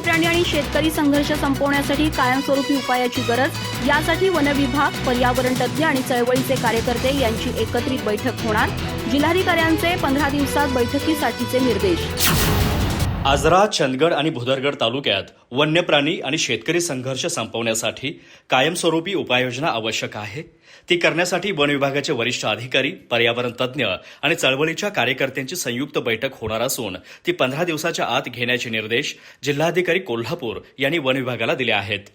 वन्यप्राणी आणि शेतकरी संघर्ष संपवण्यासाठी कायमस्वरूपी उपायाची गरज यासाठी वनविभाग पर्यावरण तज्ज्ञ आणि चळवळीचे कार्यकर्ते यांची एकत्रित बैठक होणार. जिल्हाधिकाऱ्यांचे पंधरा दिवसात बैठकीसाठीचे निर्देश. आजरा चंदगड आणि भुदरगड तालुक्यात वन्य प्राणी आणि शेतकरी संघर्ष संपवण्यासाठी कायमस्वरूपी उपाययोजना आवश्यक आहे. ती करण्यासाठी वन विभागाचे वरिष्ठ अधिकारी पर्यावरण तज्ज्ञ आणि चळवळीच्या कार्यकर्त्यांची संयुक्त बैठक होणार असून ती पंधरा दिवसाच्या आत घेण्याचे निर्देश जिल्हाधिकारी कोल्हापूर यांनी वन विभागाला दिले आहेत.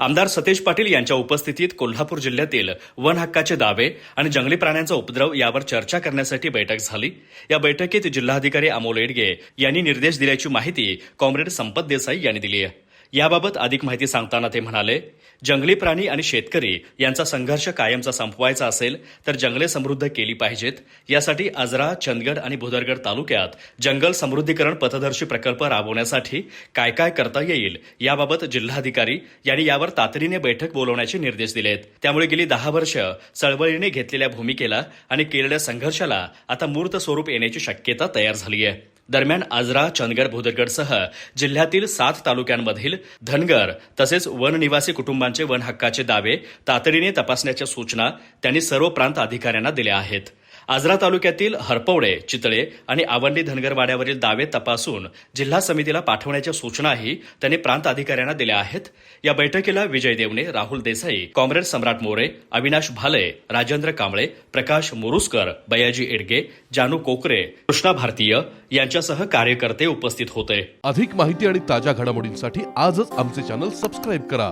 आमदार सतेज पाटील यांच्या उपस्थितीत कोल्हापूर जिल्ह्यातील वन हक्काचे दावे आणि जंगली प्राण्यांचा उपद्रव यावर चर्चा करण्यासाठी बैठक झाली. या बैठकीत जिल्हाधिकारी अमोल एडगे यांनी निर्देश दिल्याची माहिती कॉम्रेड संपत देसाई यांनी दिली आहे. याबाबत अधिक माहिती सांगताना ते म्हणाले जंगली प्राणी आणि शेतकरी यांचा संघर्ष कायमचा संपवायचा असेल तर जंगले समृद्ध केली पाहिजेत. यासाठी आजरा चंदगड आणि भुदरगड तालुक्यात जंगल समृद्धीकरण पथदर्शी प्रकल्प राबवण्यासाठी काय काय करता येईल याबाबत जिल्हाधिकारी यांनी यावर तातडीने बैठक बोलवण्याचे निर्देश दिलेत. त्यामुळे गेली दहा वर्ष चळवळीने घेतलेल्या भूमिकेला आणि केलेल्या संघर्षाला आता मूर्त स्वरूप येण्याची शक्यता तयार झाली आहे. दरम्यान आजरा चंदगड भुदरगडसह जिल्ह्यातील सात तालुक्यांमधील धनगर तसेच वननिवासी कुटुंबांचे वन हक्काचे दावे तातडीने तपासण्याच्या सूचना त्यांनी सर्व प्रांत अधिकाऱ्यांना दिल्या आहेत. आजरा तालुक्यातील हरपवडे चितळे आणि आवंडी धनगरवाड्यावरील दावे तपासून जिल्हा समितीला पाठवण्याच्या सूचनाही त्यांनी प्रांत अधिकाऱ्यांना दिल्या आहेत. या बैठकीला विजय देवणे राहुल देसाई कॉम्रेड सम्राट मोरे अविनाश भाले राजेंद्र कांबळे प्रकाश मुरुसकर बयाजी एडगे जानू कोकरे कृष्णा भारतीय यांच्यासह कार्यकर्ते उपस्थित होते. अधिक माहिती आणि ताज्या घडामोडींसाठी आजच आमचे चॅनल सबस्क्राईब करा.